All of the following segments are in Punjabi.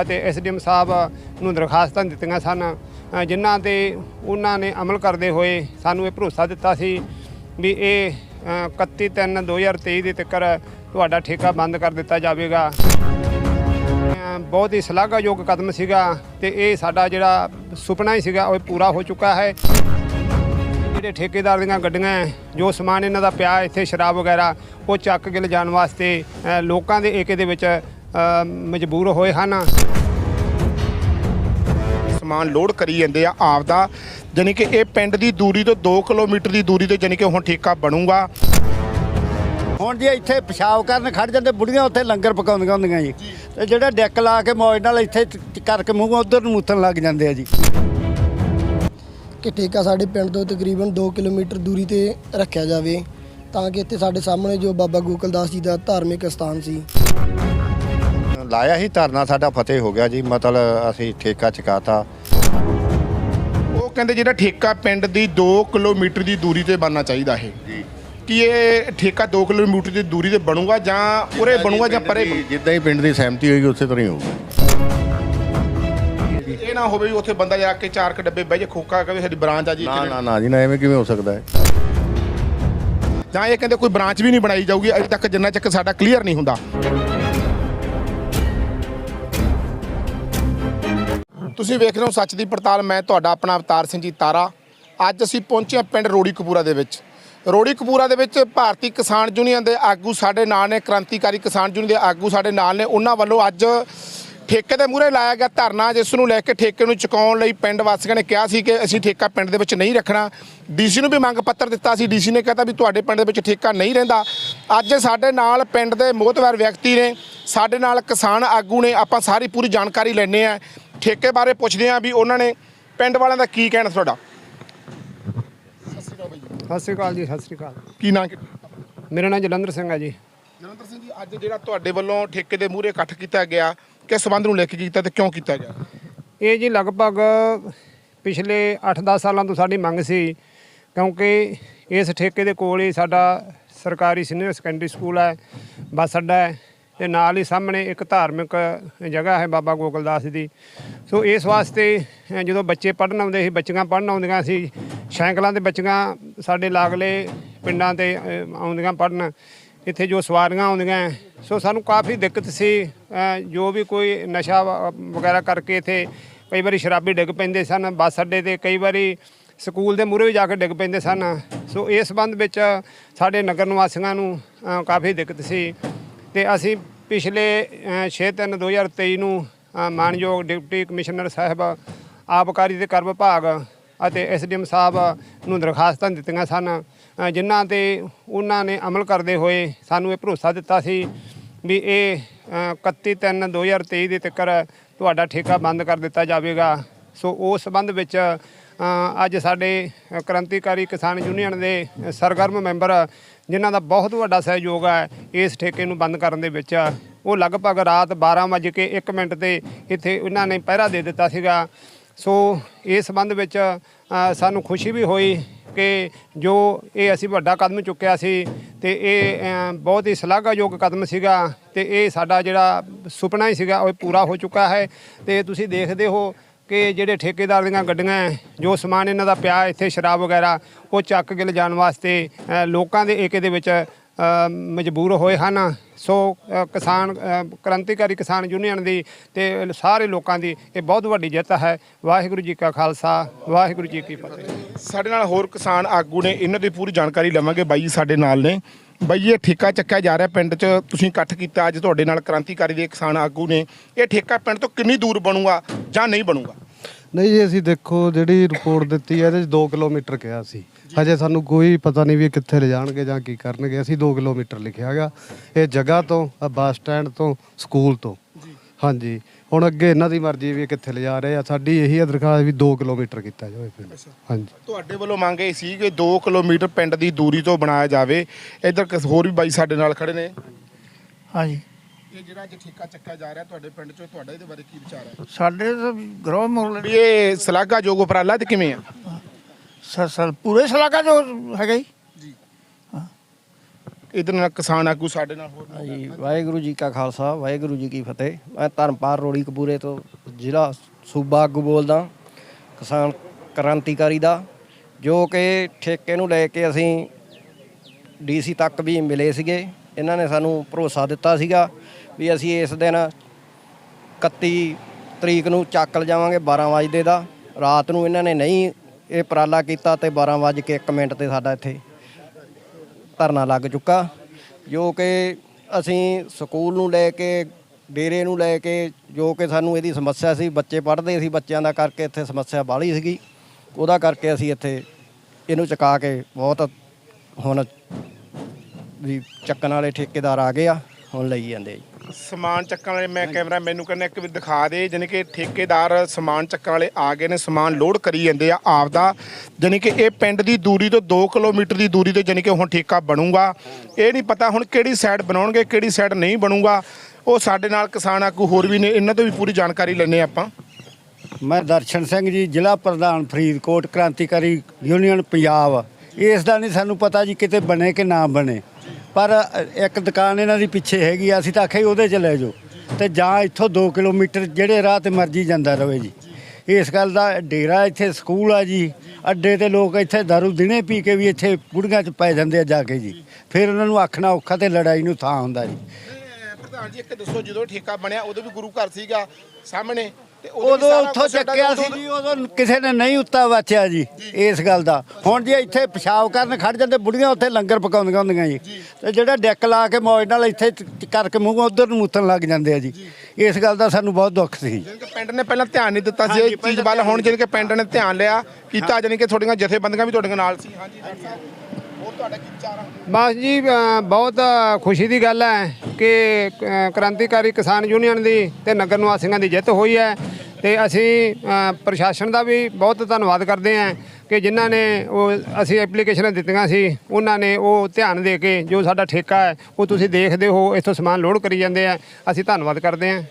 ਅਤੇ ਐਸਡੀਐਮ ਸਾਹਿਬ ਨੂੰ ਦਰਖਾਸਤਾਂ ਦਿੱਤੀਆਂ ਸਨ। ਜਿਨ੍ਹਾਂ ਤੇ ਉਹਨਾਂ ਨੇ ਅਮਲ ਕਰਦੇ ਹੋਏ ਸਾਨੂੰ ਇਹ ਭਰੋਸਾ ਦਿੱਤਾ ਸੀ ਵੀ ਇਹ ਅ, 31 3 2023 ਦੇ ਤੱਕ ਤੁਹਾਡਾ ਠੇਕਾ ਬੰਦ ਕਰ ਦਿੱਤਾ ਜਾਵੇਗਾ। ਬਹੁਤ ਹੀ ਸ਼ਲਾਘਾਯੋਗ ਕਦਮ ਸੀਗਾ ਤੇ ਇਹ ਸਾਡਾ ਜਿਹੜਾ ਸੁਪਨਾ ਹੀ ਸੀਗਾ ਉਹ ਪੂਰਾ ਹੋ ਚੁੱਕਾ ਹੈ। ਜਿਹੜੇ ਠੇਕੇਦਾਰ ਦੀਆਂ ਗੱਡੀਆਂ ਜੋ ਸਮਾਨ ਇਹਨਾਂ ਦਾ ਪਿਆ ਇੱਥੇ ਸ਼ਰਾਬ ਵਗੈਰਾ ਉਹ ਚੱਕ ਕੇ ਲਿਜਾਣ ਵਾਸਤੇ ਲੋਕਾਂ ਦੇ ਏਕੇ ਦੇ ਵਿੱਚ ਮਜਬੂਰ ਹੋਏ ਹਨ। ਸਮਾਨ ਲੋਡ ਕਰੀ ਜਾਂਦੇ ਆ ਆਪਦਾ ਜਾਣੀ ਕਿ ਇਹ ਪਿੰਡ ਦੀ ਦੂਰੀ ਤੋਂ 2 ਕਿਲੋਮੀਟਰ ਦੀ ਦੂਰੀ ਤੇ ਜਾਣੀ ਕਿ ਹੁਣ ਠੇਕਾ ਬਣੂਗਾ। ਹੁਣ ਜੇ ਇੱਥੇ ਪਿਸ਼ਾਬ ਕਰਨ ਖੜ ਜਾਂਦੇ ਬੁੜੀਆਂ ਉੱਥੇ ਲੰਗਰ ਪਕਾਉਂਦੀਆਂ ਹੁੰਦੀਆਂ ਜੀ। ਤੇ ਜਿਹੜਾ ਡੈਕ ਲਾ ਕੇ ਮੌਜ ਨਾਲ ਇੱਥੇ ਕਰਕੇ ਮੂੰਹ ਉਧਰ ਨੂੰ ਮੂਤਣ ਲੱਗ ਜਾਂਦੇ ਆ ਜੀ। ਕਿ ਠੇਕਾ ਸਾਡੇ ਪਿੰਡ ਤੋਂ ਤਕਰੀਬਨ 2 ਕਿਲੋਮੀਟਰ ਦੂਰੀ ਤੇ ਰੱਖਿਆ ਜਾਵੇ ਤਾਂ ਕਿ ਇੱਥੇ ਸਾਡੇ ਸਾਹਮਣੇ ਜੋ ਬਾਬਾ ਗੋਕਲਦਾਸ ਜੀ ਦਾ ਧਾਰਮਿਕ ਸਥਾਨ ਸੀ। ਲਾਇਆ ਹੀ ਧਰਨਾ ਸਾਡਾ ਫਤਿਹ ਹੋ ਗਿਆ ਜੀ ਮਤਲਬ ਅਸੀਂ ਠੇਕਾ ਚੁਕਾਤਾ। ਉਹ ਕਹਿੰਦੇ ਜਿਹੜਾ ਠੇਕਾ ਪਿੰਡ ਦੀ 2 ਕਿਲੋਮੀਟਰ ਦੀ ਦੂਰੀ ਤੇ ਬਣਨਾ ਚਾਹੀਦਾ ਇਹ। ਕੀ ਇਹ ਠੇਕਾ 2 ਕਿਲੋਮੀਟਰ ਦੀ ਦੂਰੀ ਤੇ ਬਣੂਗਾ ਜਾਂ ਉਰੇ ਬਣੂਗਾ ਜਾਂ ਪਰੇ? ਜਿੱਦਾਂ ਹੀ ਪਿੰਡ ਦੀ ਸਹਿਮਤੀ ਹੋਏਗੀ ਉਸੇ ਤਰ੍ਹਾਂ ਹੀ ਹੋਊਗਾ। ਇਹ ਨਾ ਹੋਵੇ ਵੀ ਉੱਥੇ ਬੰਦਾ ਜਾ ਕੇ ਚਾਰ ਕ ਡੱਬੇ ਬਹਿ ਜੇ ਖੋਕਾ ਕਵੇ ਸਾਡੀ ਬ੍ਰਾਂਚ ਆ ਜੀ ਨਾ ਨਾ ਨਾ ਜੀ ਨਾ ਐਵੇਂ ਕਿਵੇਂ ਹੋ ਸਕਦਾ ਹੈ? ਜਾਂ ਇਹ ਕਹਿੰਦੇ ਕੋਈ ਬ੍ਰਾਂਚ ਵੀ ਨਹੀਂ ਬਣਾਈ ਜਾਊਗੀ ਅਜੇ ਤੱਕ ਜਿੰਨਾ ਚੱਕ ਸਾਡਾ ਕਲੀਅਰ ਨਹੀਂ ਹੁੰਦਾ। ਤੁਸੀਂ ਵੇਖ ਰਹੇ ਹੋ ਸੱਚ ਦੀ ਪੜਤਾਲ, ਮੈਂ ਤੁਹਾਡਾ ਆਪਣਾ ਅਵਤਾਰ ਸਿੰਘ ਜੀ ਤਾਰਾ। ਅੱਜ ਅਸੀਂ ਪਹੁੰਚੇ ਹਾਂ ਪਿੰਡ ਰੋੜੀ ਕਪੂਰਾ ਦੇ ਵਿੱਚ। ਰੋੜੀ ਕਪੂਰਾ ਦੇ ਵਿੱਚ ਭਾਰਤੀ ਕਿਸਾਨ ਯੂਨੀਅਨ ਦੇ ਆਗੂ ਸਾਡੇ ਨਾਲ ਨੇ, ਕ੍ਰਾਂਤੀਕਾਰੀ ਕਿਸਾਨ ਯੂਨੀਅਨ ਦੇ ਆਗੂ ਸਾਡੇ ਨਾਲ ਨੇ। ਉਹਨਾਂ ਵੱਲੋਂ ਅੱਜ ਠੇਕੇ ਦੇ ਮੂਹਰੇ ਲਾਇਆ ਗਿਆ ਧਰਨਾ, ਜਿਸ ਨੂੰ ਲੈ ਕੇ ਠੇਕੇ ਨੂੰ ਚੁਕਾਉਣ ਲਈ ਪਿੰਡ ਵਾਸੀਆਂ ਨੇ ਕਿਹਾ ਸੀ ਕਿ ਅਸੀਂ ਠੇਕਾ ਪਿੰਡ ਦੇ ਵਿੱਚ ਨਹੀਂ ਰੱਖਣਾ। ਡੀਸੀ ਨੂੰ ਵੀ ਮੰਗ ਪੱਤਰ ਦਿੱਤਾ ਸੀ। ਡੀਸੀ ਨੇ ਕਹਤਾ ਵੀ ਤੁਹਾਡੇ ਪਿੰਡ ਦੇ ਵਿੱਚ ਠੇਕਾ ਨਹੀਂ ਰਹਿੰਦਾ। ਅੱਜ ਸਾਡੇ ਨਾਲ ਪਿੰਡ ਦੇ ਮੋਹਤਵਾਰ ਵਿਅਕਤੀ ਨੇ, ਸਾਡੇ ਨਾਲ ਕਿਸਾਨ ਆਗੂ ਨੇ। ਆਪਾਂ ਸਾਰੀ ਪੂਰੀ ਜਾਣਕਾਰੀ ਲੈਣੇ ਆ ਠੇਕੇ ਬਾਰੇ ਪੁੱਛਦੇ ਆ ਵੀ ਉਹਨਾਂ ਨੇ ਪਿੰਡ ਵਾਲਿਆਂ ਦਾ ਕੀ ਕਹਿਣਾ ਤੁਹਾਡਾ। ਸਤਿ ਸ੍ਰੀ ਅਕਾਲ ਜੀ ਸਤਿ ਸ੍ਰੀ ਅਕਾਲ। ਕੀ ਨਾਂ ਮੇਰਾ ਨਾਮ ਜਲੰਧਰ ਸਿੰਘ ਹੈ ਜੀ। ਜਲੰਧਰ ਸਿੰਘ ਜੀ ਅੱਜ ਜਿਹੜਾ ਤੁਹਾਡੇ ਵੱਲੋਂ ਠੇਕੇ ਦੇ ਮੂਹਰੇ ਇਕੱਠ ਕੀਤਾ ਗਿਆ ਕਿਸ ਸੰਬੰਧ ਨੂੰ ਲੈ ਕੇ ਕੀਤਾ ਤੇ ਕਿਉਂ ਕੀਤਾ ਗਿਆ? ਇਹ ਜੀ ਲਗਭਗ ਪਿਛਲੇ 8-10 ਸਾਲਾਂ ਤੋਂ ਸਾਡੀ ਮੰਗ ਸੀ ਕਿਉਂਕਿ ਇਸ ਠੇਕੇ ਦੇ ਕੋਲ ਹੀ ਸਾਡਾ ਸਰਕਾਰੀ ਸੀਨੀਅਰ ਸੈਕੰਡਰੀ ਸਕੂਲ ਹੈ ਬੱਸ ਅੱਡਾ ਹੈ। ਤੇ ਨਾਲ ਹੀ ਸਾਹਮਣੇ ਇੱਕ ਧਾਰਮਿਕ ਜਗ੍ਹਾ ਹੈ ਬਾਬਾ ਗੋਕਲਦਾਸ ਦੀ। ਸੋ ਇਸ ਵਾਸਤੇ ਜਦੋਂ ਬੱਚੇ ਪੜ੍ਹਨ ਆਉਂਦੇ ਸੀ, ਬੱਚੀਆਂ ਪੜ੍ਹਨ ਆਉਂਦੀਆਂ ਸੀ, ਸਾਈਕਲਾਂ ਤੇ ਬੱਚੀਆਂ ਸਾਡੇ ਲਾਗਲੇ ਪਿੰਡਾਂ ਤੇ ਆਉਂਦੀਆਂ ਪੜ੍ਹਨ, ਇੱਥੇ ਜੋ ਸਵਾਰੀਆਂ ਆਉਂਦੀਆਂ, ਸੋ ਸਾਨੂੰ ਕਾਫੀ ਦਿੱਕਤ ਸੀ ਜੋ ਵੀ ਕੋਈ ਨਸ਼ਾ ਵ- ਵਗੈਰਾ ਕਰਕੇ ਇੱਥੇ ਕਈ ਵਾਰੀ ਸ਼ਰਾਬੀ ਡਿੱਗ ਪੈਂਦੇ ਸਨ, ਬੱਸ ਅੱਡੇ ਤੇ ਕਈ ਵਾਰੀ ਸਕੂਲ ਦੇ ਮੂਹਰੇ ਵੀ ਜਾ ਕੇ ਡਿੱਗ ਪੈਂਦੇ ਸਨ। ਸੋ ਇਸ ਸੰਬੰਧ ਵਿੱਚ ਸਾਡੇ ਨਗਰ ਨਿਵਾਸੀਆਂ ਨੂੰ ਕਾਫੀ ਦਿੱਕਤ ਸੀ। ਤੇ ਅਸੀਂ ਪਿਛਲੇ 6/3/2023 ਨੂੰ ਮਾਨਯੋਗ ਡਿਪਟੀ ਕਮਿਸ਼ਨਰ ਸਾਹਿਬ ਆਬਕਾਰੀ ਤੇ ਕਰ ਵਿਭਾਗ ਅਤੇ ਐਸਡੀਐਮ ਸਾਹਿਬ ਨੂੰ ਦਰਖਾਸਤਾਂ ਦਿੱਤੀਆਂ ਸਨ ਜਿਨ੍ਹਾਂ ਤੇ ਉਹਨਾਂ ਨੇ ਅਮਲ ਕਰਦੇ ਹੋਏ ਸਾਨੂੰ ਇਹ ਭਰੋਸਾ ਦਿੱਤਾ ਸੀ ਵੀ ਇਹ ਅ, 31 3 2023 ਦੇ ਤੱਕ ਤੁਹਾਡਾ ਠੇਕਾ ਬੰਦ ਕਰ ਦਿੱਤਾ ਜਾਵੇਗਾ। ਸੋ ਉਸ ਸੰਬੰਧ ਵਿੱਚ ਅੱਜ ਸਾਡੇ ਕ੍ਰਾਂਤੀਕਾਰੀ ਕਿਸਾਨ ਯੂਨੀਅਨ ਦੇ ਸਰਗਰਮ ਮੈਂਬਰ ਜਿਨ੍ਹਾਂ ਦਾ ਬਹੁਤ ਵੱਡਾ ਸਹਿਯੋਗ ਹੈ ਇਸ ਠੇਕੇ ਨੂੰ ਬੰਦ ਕਰਨ ਦੇ ਵਿੱਚ। ਉਹ ਲਗਭਗ ਰਾਤ 12:01 ਮਿੰਟ ਤੇ ਇੱਥੇ ਇਹਨਾਂ ਨੇ ਪਹਿਰਾ ਦੇ ਦਿੱਤਾ ਸੀਗਾ। ਸੋ ਇਸ ਸੰਬੰਧ ਵਿੱਚ ਸਾਨੂੰ ਖੁਸ਼ੀ ਵੀ ਹੋਈ ਕਿ ਜੋ ਇਹ ਅਸੀਂ ਵੱਡਾ ਕਦਮ ਚੁੱਕਿਆ ਸੀ ਤੇ ਇਹ ਬਹੁਤ ਹੀ ਸ਼ਲਾਘਾਯੋਗ ਕਦਮ ਸੀਗਾ ਤੇ ਇਹ ਸਾਡਾ ਜਿਹੜਾ ਸੁਪਨਾ ਹੀ ਸੀਗਾ, ਉਹ ਪੂਰਾ ਹੋ ਚੁੱਕਾ ਹੈ। ਤੇ ਤੁਸੀਂ ਦੇਖਦੇ ਹੋ ਕਿ ਜਿਹੜੇ ਠੇਕੇਦਾਰ ਦੀਆਂ ਗੱਡੀਆਂ ਜੋ ਸਮਾਨ ਇਹਨਾਂ ਦਾ ਪਿਆ ਇੱਥੇ ਸ਼ਰਾਬ ਵਗੈਰਾ, ਉਹ ਚੱਕ ਕੇ ਲਿਜਾਣ ਵਾਸਤੇ ਲੋਕਾਂ ਦੇ ਏਕੇ ਦੇ ਵਿੱਚ ਮਜਬੂਰ ਹੋਏ ਹਨ। ਸੋ ਕਿਸਾਨ ਕ੍ਰਾਂਤੀਕਾਰੀ ਕਿਸਾਨ ਯੂਨੀਅਨ ਦੀ ਤੇ ਸਾਰੇ ਲੋਕਾਂ ਦੀ ਇਹ ਬਹੁਤ ਵੱਡੀ ਜਿੱਤ ਹੈ। ਵਾਹਿਗੁਰੂ ਜੀ ਕਾ ਖਾਲਸਾ, ਵਾਹਿਗੁਰੂ ਜੀ ਕੀ ਫਤਿਹ। ਸਾਡੇ ਨਾਲ ਹੋਰ ਕਿਸਾਨ ਆਗੂ ਨੇ, ਇਹਨਾਂ ਦੀ ਪੂਰੀ ਜਾਣਕਾਰੀ ਲਵਾਂਗੇ ਬਾਈ ਜੀ ਸਾਡੇ ਨਾਲ ਨੇ। ਬਾਈ ਜੀ, ਇਹ ਠੇਕਾ ਚੱਕਿਆ ਜਾ ਰਿਹਾ ਪਿੰਡ 'ਚ। ਤੁਸੀਂ ਇਕੱਠ ਕੀਤਾ ਅੱਜ ਤੁਹਾਡੇ ਨਾਲ ਕ੍ਰਾਂਤੀਕਾਰੀ ਦੇ ਕਿਸਾਨ ਆਗੂ ਨੇ। ਇਹ ਠੇਕਾ ਪਿੰਡ ਤੋਂ ਕਿੰਨੀ ਦੂਰ ਬਣੂਗਾ ਜਾਂ ਨਹੀਂ ਬਣੂਗਾ? ਨਹੀਂ ਜੀ ਅਸੀਂ ਦੇਖੋ ਜਿਹੜੀ ਰਿਪੋਰਟ ਦਿੱਤੀ ਹੈ ਇਹਦੇ 'ਚ 2 ਕਿਲੋਮੀਟਰ ਕਿਹਾ ਸੀ। ਹਜੇ ਸਾਨੂੰ ਕੋਈ ਪਤਾ ਨਹੀਂ ਵੀ ਇਹ ਕਿੱਥੇ ਲੈ ਜਾਣਗੇ ਜਾਂ ਕੀ ਕਰਨਗੇ। ਅਸੀਂ 2 ਕਿਲੋਮੀਟਰ ਲਿਖਿਆ ਹੈਗਾ। ਇਹ ਜਗ੍ਹਾ ਤੋਂ ਬੱਸ ਸਟੈਂਡ ਤੋਂ ਸਕੂਲ ਤੋਂ। ਹਾਂਜੀ। ਹੁਣ ਅੱਗੇ ਇਹਨਾਂ ਦੀ ਮਰਜ਼ੀ ਵੀ ਕਿੱਥੇ ਲੈ ਜਾ ਰਹੇ ਆ। ਸਾਡੀ ਇਹੀ ਹੈ ਦਰਖਾਸਤ ਵੀ 2 ਕਿਲੋਮੀਟਰ ਕੀਤਾ ਜਾਵੇ ਪਿੰਡ। ਹਾਂਜੀ। ਤੁਹਾਡੇ ਵੱਲੋਂ ਮੰਗ ਇਹ ਸੀ ਕਿ 2 ਕਿਲੋਮੀਟਰ ਪਿੰਡ ਦੀ ਦੂਰੀ ਤੋਂ ਬਣਾਇਆ ਜਾਵੇ। ਇੱਧਰ ਕਿਸ- ਹੋਰ ਵੀ ਬਾਈ ਸਾਡੇ ਨਾਲ ਖੜੇ ਨੇ। ਹਾਂਜੀ। ਇਹ ਜਿਹੜਾ ਅੱਜ ਠੇਕਾ ਚੱਕਿਆ ਜਾ ਰਿਹਾ ਤੁਹਾਡੇ ਪਿੰਡ 'ਚ ਤੁਹਾਡਾ ਇਹਦੇ ਬਾਰੇ ਕੀ ਵਿਚਾਰ ਹੈ? ਸਾਡੇ ਤਾਂ ਗਰੋਹ ਮੁਰਲੇ ਵੀ ਇਹ ਸ਼ਲਾਘਾਯੋਗ ਉਪਰਾਲਾ ਤੇ ਕਿਵੇਂ ਆ? ਸਰ ਸਰ ਪੂਰੇ ਸਲਾਕਾ ਜੋ ਹੈਗਾ ਜੀ। ਇਹਦੇ ਨਾਲ ਕਿਸਾਨ ਆਗੂ ਸਾਡੇ ਨਾਲ ਹੋਰ। ਹਾਂਜੀ ਵਾਹਿਗੁਰੂ ਜੀ ਕਾ ਖਾਲਸਾ ਵਾਹਿਗੁਰੂ ਜੀ ਕੀ ਫਤਿਹ ਮੈਂ ਧਰਮਪਾਲ ਰੋੜੀ ਕਪੂਰੇ ਤੋਂ ਜ਼ਿਲ੍ਹਾ ਸੂਬਾ ਆਗੂ ਬੋਲਦਾ ਕਿਸਾਨ ਕ੍ਰਾਂਤੀਕਾਰੀ ਦਾ ਜੋ ਕਿ ਠੇਕੇ ਨੂੰ ਲੈ ਕੇ ਅਸੀਂ ਡੀਸੀ ਤੱਕ ਵੀ ਮਿਲੇ ਸੀਗੇ ਇਹਨਾਂ ਨੇ ਸਾਨੂੰ ਭਰੋਸਾ ਦਿੱਤਾ ਸੀਗਾ ਵੀ ਅਸੀਂ ਇਸ ਦਿਨ 31 ਤਰੀਕ ਨੂੰ ਚੱਕ ਲਿਜਾਵਾਂਗੇ 12 ਵਜੇ ਦਾ ਰਾਤ ਨੂੰ ਇਹਨਾਂ ਨੇ ਨਹੀਂ ਇਹ ਉਪਰਾਲਾ ਕੀਤਾ ਤੇ 12 ਵਜੇ ਕੇ 1 ਮਿੰਟ ਤੇ ਸਾਡਾ ਇੱਥੇ ਧਰਨਾ ਲੱਗ ਚੁੱਕਾ, ਜੋ ਕਿ ਅਸੀਂ ਸਕੂਲ ਨੂੰ ਲੈ ਕੇ, ਡੇਰੇ ਨੂੰ ਲੈ ਕੇ, ਜੋ ਕਿ ਸਾਨੂੰ ਇਹਦੀ ਸਮੱਸਿਆ ਸੀ, ਬੱਚੇ ਪੜ੍ਹਦੇ ਸੀ, ਬੱਚਿਆਂ ਦਾ ਕਰਕੇ ਇੱਥੇ ਸਮੱਸਿਆ ਬਾਹਲੀ ਸੀਗੀ। ਉਹਦਾ ਕਰਕੇ ਅਸੀਂ ਇੱਥੇ ਇਹਨੂੰ ਚੁਕਾ ਕੇ ਬਹੁਤ ਹੁਣ ਵੀ ਚੱਕਣ ਵਾਲੇ ਠੇਕੇਦਾਰ ਆ ਗਏ ਆ। ਹੁਣ ਲਈ ਜਾਂਦੇ ਆ ਜੀ। ਸਮਾਨ ਚੱਕਣ ਵਾਲੇ ਮੈਂ ਕੈਮਰਾ ਮੈਨੂੰ ਕਹਿੰਦਾ ਇੱਕ ਵੀ ਦਿਖਾ ਦੇ ਜਾਣੀ ਕਿ ਠੇਕੇਦਾਰ ਸਮਾਨ ਚੱਕਣ ਵਾਲੇ ਆ ਗਏ ਨੇ ਸਮਾਨ ਲੋਡ ਕਰੀ ਜਾਂਦੇ ਆ ਆਪਦਾ। ਜਾਣੀ ਕਿ ਇਹ ਪਿੰਡ ਦੀ ਦੂਰੀ ਤੋਂ 2 ਕਿਲੋਮੀਟਰ ਦੀ ਦੂਰੀ ਤੇ ਜਾਣੀ ਕਿ ਹੁਣ ਠੇਕਾ ਬਣੂਗਾ। ਇਹ ਨਹੀਂ ਪਤਾ ਹੁਣ ਕਿਹੜੀ ਸਾਈਡ ਬਣਾਉਣਗੇ ਕਿਹੜੀ ਸਾਈਡ ਨਹੀਂ ਬਣੂਗਾ। ਉਹ ਸਾਡੇ ਨਾਲ ਕਿਸਾਨ ਆਗੂ ਹੋਰ ਵੀ ਨੇ ਇਹਨਾਂ ਤੋਂ ਵੀ ਪੂਰੀ ਜਾਣਕਾਰੀ ਲੈਣੇ ਆਪਾਂ। ਮੈਂ ਦਰਸ਼ਨ ਸਿੰਘ ਜੀ ਜ਼ਿਲ੍ਹਾ ਪ੍ਰਧਾਨ ਫਰੀਦਕੋਟ ਕ੍ਰਾਂਤੀਕਾਰੀ ਯੂਨੀਅਨ ਪੰਜਾਬ। ਇਸ ਦਾ ਨਹੀਂ ਸਾਨੂੰ ਪਤਾ ਜੀ ਕਿਤੇ ਬਣੇ ਕਿ ਨਾ ਬਣੇ। ਪਰ ਇੱਕ ਦੁਕਾਨ ਇਹਨਾਂ ਦੀ ਪਿੱਛੇ ਹੈਗੀ ਆ, ਅਸੀਂ ਤਾਂ ਆਖਿਆ ਹੀ ਉਹਦੇ 'ਚ ਲੈ ਜਾਓ। ਤੇ ਜਾਂ ਇੱਥੋਂ 2 ਕਿਲੋਮੀਟਰ ਜਿਹੜੇ ਰਾਹ ਤੇ ਮਰਜ਼ੀ ਜਾਂਦਾ ਰਹੇ ਜੀ। ਇਸ ਗੱਲ ਦਾ ਡੇਰਾ ਇੱਥੇ ਸਕੂਲ ਆ ਜੀ। ਅੱਡੇ ਤੇ ਲੋਕ ਇੱਥੇ ਦਾਰੂ ਦਿਨੇ ਪੀ ਕੇ ਵੀ ਇੱਥੇ ਬੁੜੀਆਂ 'ਚ ਪੈ ਜਾਂਦੇ ਆ ਜਾ ਕੇ ਜੀ। ਫਿਰ ਉਹਨਾਂ ਨੂੰ ਆਖਣਾ ਔਖਾ ਤੇ ਲੜਾਈ ਨੂੰ ਥਾਂ ਹੁੰਦਾ ਜੀ। ਪ੍ਰਧਾਨ ਜੀ ਇੱਕ ਦੱਸੋ ਜਦੋਂ ਠੇਕਾ ਬਣਿਆ ਉਦੋਂ ਵੀ ਗੁਰੂ ਘਰ ਸੀਗਾ ਸਾਹਮਣੇ? ਉਦੋਂ ਉੱਥੋਂ ਚੱਕਿਆ ਸੀ ਜੀ ਉਦੋਂ ਕਿਸੇ ਨੇ ਨਹੀਂ ਉੱਤਾ ਵਾਚਿਆ ਜੀ ਇਸ ਗੱਲ ਦਾ। ਹੁਣ ਜੇ ਇੱਥੇ ਪਿਸ਼ਾਬ ਕਰਨ ਖੜ ਜਾਂਦੇ ਬੁੜੀਆਂ ਉੱਥੇ ਲੰਗਰ ਪਕਾਉਂਦੀਆਂ ਹੁੰਦੀਆਂ ਜੀ। ਤੇ ਜਿਹੜਾ ਡੈਕ ਲਾ ਕੇ ਮੌਜ ਨਾਲ ਇੱਥੇ ਕਰਕੇ ਮੂੰਹ ਉਧਰ ਨੂੰ ਮੁੱਤਣ ਲੱਗ ਜਾਂਦੇ ਆ ਜੀ। ਇਸ ਗੱਲ ਦਾ ਸਾਨੂੰ ਬਹੁਤ ਦੁੱਖ ਸੀ। ਪਿੰਡ ਨੇ ਪਹਿਲਾਂ ਧਿਆਨ ਨਹੀਂ ਦਿੱਤਾ ਸੀ ਇਹ ਚੀਜ਼ ਵੱਲ। ਹੁਣ ਕਿ ਪਿੰਡ ਨੇ ਧਿਆਨ ਲਿਆ ਕੀਤਾ ਜਾਣੀ ਕਿ ਤੁਹਾਡੀਆਂ ਜਥੇਬੰਦੀਆਂ ਵੀ ਤੁਹਾਡੀਆਂ ਨਾਲ ਸੀ। ਹਾਂਜੀ। ਹੋਰ ਤੁਹਾਡਾ ਕੀ ਵਿਚਾਰ ਆ? ਬਸ ਜੀ ਅ, ਬਹੁਤ ਖੁਸ਼ੀ ਦੀ ਗੱਲ ਹੈ ਕਿ ਅ, ਕ੍ਰਾਂਤੀਕਾਰੀ ਕਿਸਾਨ ਯੂਨੀਅਨ ਦੀ ਤੇ ਨਗਰ ਨਿਵਾਸੀਆਂ ਦੀ ਜਿੱਤ ਹੋਈ ਹੈ ਤੇ ਅਸੀਂ ਅ, ਪ੍ਰਸ਼ਾਸਨ ਦਾ ਵੀ ਬਹੁਤ ਧੰਨਵਾਦ ਕਰਦੇ ਹਾਂ ਕਿ ਜਿਨ੍ਹਾਂ ਨੇ ਉਹ ਅਸੀਂ ਐਪਲੀਕੇਸ਼ਨਾਂ ਦਿੱਤੀਆਂ ਸੀ ਉਹਨਾਂ ਨੇ ਉਹ ਧਿਆਨ ਦੇ ਕੇ ਜੋ ਸਾਡਾ ਠੇਕਾ ਹੈ ਉਹ ਤੁਸੀਂ ਦੇਖਦੇ ਹੋ ਇੱਥੋਂ ਸਮਾਨ ਲੋਡ ਕਰੀ ਜਾਂਦੇ ਆ। ਅਸੀਂ ਧੰਨਵਾਦ ਕਰਦੇ ਹਾਂ।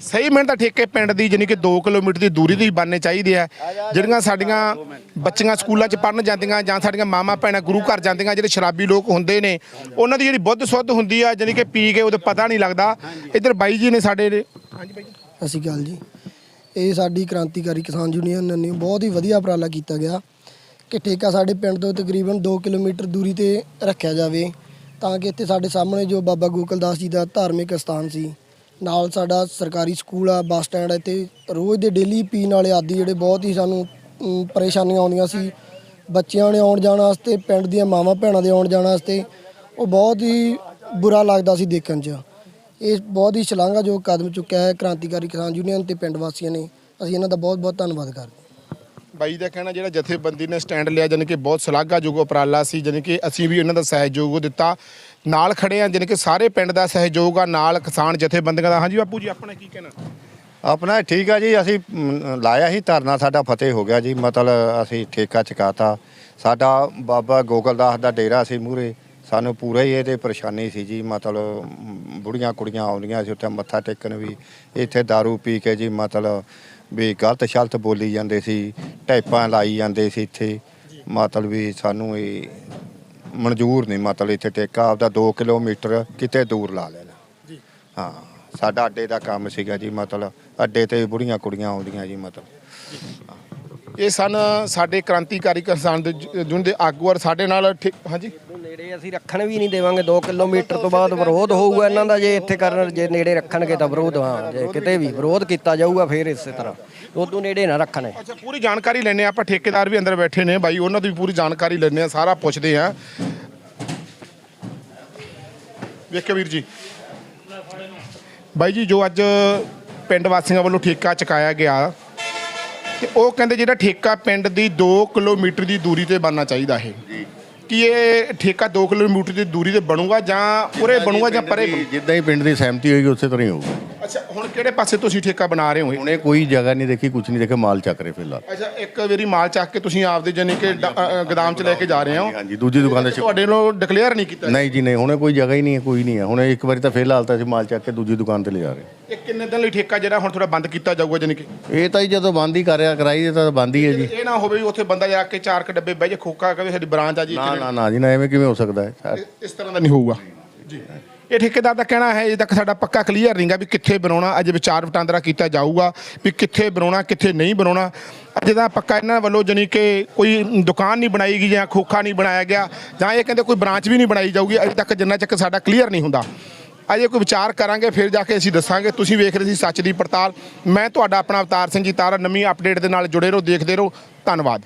ਸਹੀ ਮਿਹਨਤ ਦਾ ਠੇਕੇ ਪਿੰਡ ਦੀ ਜਾਣੀ ਕਿ 2 ਕਿਲੋਮੀਟਰ ਦੀ ਦੂਰੀ ਦੀ ਬਣਨੇ ਚਾਹੀਦੇ ਆ ਜਿਹੜੀਆਂ ਸਾਡੀਆਂ ਬੱਚੀਆਂ ਸਕੂਲਾਂ 'ਚ ਪੜਨ ਜਾਂਦੀਆਂ ਜਾਂ ਸਾਡੀਆਂ ਮਾਮਾ ਭੈਣਾਂ ਗੁਰੂ ਘਰ ਜਾਂਦੀਆਂ ਜਿਹੜੇ ਸ਼ਰਾਬੀ ਲੋਕ ਹੁੰਦੇ ਨੇ ਉਹਨਾਂ ਦੀ ਜਿਹੜੀ ਬੁੱਧ ਸੁੱਧ ਹੁੰਦੀ ਆ ਜਾਣੀ ਕਿ ਪੀ ਕੇ ਉਹਦੇ ਪਤਾ ਨਹੀਂ ਲੱਗਦਾ। ਇੱਧਰ ਬਾਈ ਜੀ ਨੇ ਸਾਡੇ ਹਾਂਜੀ ਬਾਈ ਸ਼੍ਰੀ ਅਕਾਲ ਜੀ। ਇਹ ਸਾਡੀ ਕ੍ਰਾਂਤੀਕਾਰੀ ਕਿਸਾਨ ਯੂਨੀਅਨ ਨੇ ਬਹੁਤ ਹੀ ਵਧੀਆ ਉਪਰਾਲਾ ਕੀਤਾ ਗਿਆ ਕਿ ਠੇਕਾ ਸਾਡੇ ਪਿੰਡ ਤੋਂ ਤਕਰੀਬਨ 2 ਕਿਲੋਮੀਟਰ ਦੂਰੀ ਤੇ ਰੱਖਿਆ ਜਾਵੇ ਤਾਂ ਕਿ ਇੱਥੇ ਸਾਡੇ ਸਾਹਮਣੇ ਜੋ ਬਾਬਾ ਗੋਕਲਦਾਸ ਜੀ ਦਾ ਧਾਰਮਿਕ ਸਥਾਨ ਸੀ ਨਾਲ ਸਾਡਾ ਸਰਕਾਰੀ ਸਕੂਲ ਆ ਬੱਸ ਸਟੈਂਡ ਇੱਥੇ ਰੋਜ਼ ਦੇ ਡੇਲੀ ਪੀਣ ਵਾਲੇ ਆਦੀ ਜਿਹੜੇ ਬਹੁਤ ਹੀ ਸਾਨੂੰ ਅਮ, ਪਰੇਸ਼ਾਨੀਆਂ ਆਉਂਦੀਆਂ ਸੀ। ਬੱਚਿਆਂ ਨੇ ਆਉਣ ਜਾਣ ਵਾਸਤੇ ਪਿੰਡ ਦੀਆਂ ਮਾਵਾਂ ਭੈਣਾਂ ਦੇ ਆਉਣ ਜਾਣ ਵਾਸਤੇ ਉਹ ਬਹੁਤ ਹੀ ਬੁਰਾ ਲੱਗਦਾ ਸੀ ਦੇਖਣ 'ਚ। ਇਹ ਬਹੁਤ ਹੀ ਸ਼ਲਾਘਾਯੋਗ ਕਦਮ ਚੁੱਕਿਆ ਹੈ ਕ੍ਰਾਂਤੀਕਾਰੀ ਕਿਸਾਨ ਯੂਨੀਅਨ ਤੇ ਪਿੰਡ ਵਾਸੀਆਂ ਨੇ। ਅਸੀਂ ਇਹਨਾਂ ਦਾ ਬਹੁਤ ਬਹੁਤ ਧੰਨਵਾਦ ਕਰਦੇ ਹਾਂ। ਬਾਈ ਦਾ ਕਹਿਣਾ ਜਿਹੜਾ ਜਥੇਬੰਦੀ ਨੇ ਸਟੈਂਡ ਲਿਆ ਜਾਣੀ ਕਿ ਬਹੁਤ ਸ਼ਲਾਘਾਯੋਗ ਉਪਰਾਲਾ ਸੀ ਜਾਣੀ ਕਿ ਅਸੀਂ ਵੀ ਉਹਨਾਂ ਦਾ ਸਹਿਯੋਗ ਦਿੱਤਾ। ਨਾਲ ਖੜੇ ਆ ਜਾਣੀ ਕਿ ਸਾਰੇ ਪਿੰਡ ਦਾ ਸਹਿਯੋਗ ਆ ਨਾਲ ਕਿਸਾਨ ਜਥੇਬੰਦੀਆਂ ਦਾ। ਹਾਂਜੀ ਬਾਪੂ ਜੀ ਆਪਣਾ ਕੀ ਕਹਿਣਾ? ਆਪਣਾ ਠੀਕ ਆ ਜੀ ਅਸੀਂ ਮ, ਲਾਇਆ ਹੀ ਧਰਨਾ ਸਾਡਾ ਫਤਿਹ ਹੋ ਗਿਆ ਜੀ। ਮਤਲਬ ਅਸੀਂ ਠੇਕਾ ਚੁਕਾਤਾ। ਸਾਡਾ ਬਾਬਾ ਗੋਗਲਦਾਸ ਦਾ ਡੇਰਾ ਸੀ ਮੂਰੇ ਸਾਨੂੰ ਪੂਰਾ ਹੀ ਇਹਦੇ ਪਰੇਸ਼ਾਨੀ ਸੀ ਜੀ। ਮਤਲਬ ਮ, ਬੁੜੀਆਂ ਕੁੜੀਆਂ ਆਉਂਦੀਆਂ ਸੀ ਉੱਥੇ ਮੱਥਾ ਟੇਕਣ ਵੀ। ਇੱਥੇ दारू ਪੀ ਕੇ ਜੀ ਮਤਲਬ ਵੀ ਗਲਤ ਸ਼ਲਤ ਬੋਲੀ ਜਾਂਦੇ ਸੀ ਟੈਪਾਂ ਲਾਈ ਜਾਂਦੇ ਸੀ ਇੱਥੇ। ਮਤਲਬ ਵੀ ਸਾਨੂੰ ਇਹ ਮਨਜ਼ੂਰ ਨਹੀਂ ਮਤਲਬ ਇੱਥੇ ਟੇਕਾ ਆਪਦਾ 2 ਕਿਲੋਮੀਟਰ ਕਿਤੇ ਦੂਰ ਲਾ ਲੈਣਾ। ਹਾਂ ਸਾਡਾ ਅੱਡੇ ਦਾ ਕੰਮ ਸੀਗਾ ਜੀ ਮਤਲਬ ਅੱਡੇ ਤੇ ਬੁੜੀਆਂ ਕੁੜੀਆਂ ਆਉਂਦੀਆਂ ਜੀ ਮਤਲਬ। ਇਹ ਸਨ ਸਾਡੇ ਕ੍ਰਾਂਤੀਕਾਰੀ ਕਿਸਾਨ ਦੇ ਜੁਨ ਦੇ ਆਗੂ ਔਰ ਸਾਡੇ ਨਾਲ ਹਾਂਜੀ? ਨੇੜੇ ਅਸੀਂ ਰੱਖਣ ਵੀ ਨਹੀਂ ਦੇਵਾਂਗੇ। 2 ਕਿਲੋਮੀਟਰ ਤੋਂ ਬਾਅਦ ਵਿਰੋਧ ਹੋਊਗਾ ਇਹਨਾਂ ਦਾ। ਜੇ ਇੱਥੇ ਕਰਨ ਜੇ ਨੇੜੇ ਰੱਖਣਗੇ ਤਾਂ ਵਿਰੋਧ ਹਾਂ ਜੇ ਕਿਤੇ ਵੀ ਵਿਰੋਧ ਕੀਤਾ ਜਾਊਗਾ ਫਿਰ ਇਸੇ ਤਰ੍ਹਾਂ। ਉਦੋਂ ਨੇੜੇ ਨਾ ਰੱਖਣੇ। ਅੱਛਾ ਪੂਰੀ ਜਾਣਕਾਰੀ ਲੈਣੇ ਆਪਾਂ ਠੇਕੇਦਾਰ ਵੀ ਅੰਦਰ ਬੈਠੇ ਨੇ। ਬਾਈ ਉਹਨਾਂ ਦੀ ਵੀ ਪੂਰੀ ਜਾਣਕਾਰੀ ਲੈਣੇ ਆ ਸਾਰਾ ਪੁੱਛਦੇ ਆ ਵੇਖਿਓ ਵੀਰ ਜੀ। ਬਾਈ ਜੀ ਜੋ ਅੱਜ ਪਿੰਡ ਵਾਸੀਆਂ ਵੱਲੋਂ ਠੇਕਾ ਚੁਕਾਇਆ ਗਿਆ ਤੇ ਉਹ ਕਹਿੰਦੇ ਜਿਹੜਾ ਠੇਕਾ ਪਿੰਡ ਦੀ 2 ਕਿਲੋਮੀਟਰ ਦੀ ਦੂਰੀ ਤੇ ਬਣਨਾ ਚਾਹੀਦਾ ਹੈ। ਕੀ ਇਹ ਠੇਕਾ 2 ਕਿਲੋਮੀਟਰ ਦੀ ਦੂਰੀ ਤੇ ਬਣੂਗਾ ਜਾਂ ਉਰੇ ਬਣੂਗਾ ਜਾਂ ਪਰੇ ਬਣੂਗਾ? ਜਿੱਦਾਂ ਹੀ ਪਿੰਡ ਦੀ ਸਹਿਮਤੀ ਹੋਏਗੀ ਉਸੇ ਤਰ੍ਹਾਂ ਹੀ ਹੋਊਗਾ। ਅੱਛਾ ਹੁਣ ਕਿਹੜੇ ਪਾਸੇ ਤੁਸੀਂ ਠੇਕਾ ਬਣਾ ਰਹੇ ਹੋ ਇਹ? ਹੁਣੇ ਕੋਈ ਜਗ੍ਹਾ ਨਹੀਂ ਦੇਖੀ ਕੁਝ ਨਹੀਂ ਦੇਖਿਆ ਮਾਲ ਚੱਕ ਰਹੇ ਫਿਲਹਾਲ। ਅੱਛਾ ਇੱਕ ਵਾਰੀ ਮਾਲ ਚੱਕ ਕੇ ਤੁਸੀਂ ਆਪਦੇ ਜਾਨੀ ਕਿ ਡ- ਅ, ਅ, ਗੋਦਾਮ 'ਚ ਲੈ ਕੇ ਜਾ ਰਹੇ ਹੋ। ਹਾਂਜੀ ਦੂਜੀ ਦੁਕਾਨ ਤੇ ਸ਼ਿਫਟ ਤੁਹਾਡੇ ਨੂੰ ਡਿਕਲੇਅਰ ਨਹੀਂ ਕੀਤਾ? ਨਹੀਂ ਜੀ ਨਹੀਂ ਹੁਣੇ ਕੋਈ ਜਗ੍ਹਾ ਹੀ ਨਹੀਂ ਹੈ ਕੋਈ ਨਹੀਂ ਹੈ। ਹੁਣੇ ਇੱਕ ਵਾਰੀ ਤਾਂ ਫਿਲਹਾਲ ਤਾਂ ਅਸੀਂ ਮਾਲ ਚੱਕ ਕੇ ਦੂਜੀ ਦੁਕਾਨ ਤੇ ਲਿਜਾ ਰਹੇ ਇਹ ਕਿੰਨੇ ਦਿਨ ਲਈ ਠੇਕਾ ਜਿਹੜਾ ਹੁਣ ਥੋੜਾ ਬੰਦ ਕੀਤਾ ਜਾਊਗਾ ਜਾਨੀ ਕਿ? ਇਹ ਤਾਂ ਜੀ ਜਦੋਂ ਬੰਦ ਹੀ ਕਰਿਆ ਕਰਾਈ ਇਹ ਤਾਂ ਬੰਦ ਹੀ ਹੈ ਜੀ। ਇਹ ਨਾ ਹੋਵੇ ਵੀ ਉੱਥੇ ਬੰਦਾ ਜਾ ਕੇ ਚਾਰ ਕ ਡੱਬੇ ਬਹਿ ਜੇ ਖੋਕਾ ਕਵੇ ਸਾਡੀ ਬ੍ਰਾਂਚ ਆ ਜੀ ਨਾ ਨਾ ਨਾ ਜੀ ਨਾ ਐਵੇਂ ਕਿਵੇਂ ਹੋ ਸਕਦਾ ਹੈ? ਇਸ ਤਰ੍ਹਾਂ ਦਾ ਨਹੀਂ ਹੋਊਗਾ। ਜੀ। ਇਹ ਠੇਕੇਦਾਰ ਦਾ ਕਹਿਣਾ ਹੈ ਅਜੇ ਤੱਕ ਸਾਡਾ ਪੱਕਾ ਕਲੀਅਰ ਨਹੀਂਗਾ ਵੀ ਕਿੱਥੇ ਬਣਾਉਣਾ ਅਜੇ ਵਿਚਾਰ ਵਟਾਂਦਰਾ ਕੀਤਾ ਜਾਊਗਾ ਵੀ ਕਿੱਥੇ ਬਣਾਉਣਾ ਕਿੱਥੇ ਨਹੀਂ ਬਣਾਉਣਾ। ਅਜੇ ਤਾਂ ਪੱਕਾ ਇਹਨਾਂ ਵੱਲੋਂ ਜਾਨੀ ਕਿ ਕੋਈ ਦੁਕਾਨ ਨਹੀਂ ਬਣਾਈ ਗਈ ਜਾਂ ਖੋਖਾ ਨਹੀਂ ਬਣਾਇਆ ਗਿਆ ਜਾਂ ਇਹ ਕਹਿੰਦੇ ਕੋਈ ਬ੍ਰਾਂਚ ਵੀ ਨਹੀਂ ਬਣਾਈ ਜਾਊਗੀ ਅਜੇ ਤੱਕ ਜਿੰਨਾ ਚੱਕ ਸਾਡਾ ਕਲੀਅਰ ਨਹੀਂ ਹੁੰਦਾ। ਅਜੇ ਕੋਈ ਵਿਚਾਰ ਕਰਾਂਗੇ, ਫਿਰ ਜਾ ਕੇ ਅਸੀਂ ਦੱਸਾਂਗੇ। ਤੁਸੀਂ ਵੇਖ ਰਹੇ ਸੀ ਸੱਚ ਦੀ ਪੜਤਾਲ। ਮੈਂ ਤੁਹਾਡਾ ਆਪਣਾ ਅਵਤਾਰ ਸਿੰਘ ਜੀ ਤਾਰਾ। ਨਵੀਂ ਅਪਡੇਟ ਦੇ ਨਾਲ ਜੁੜੇ ਰਹੋ, ਦੇਖਦੇ ਰਹੋ। ਧੰਨਵਾਦ।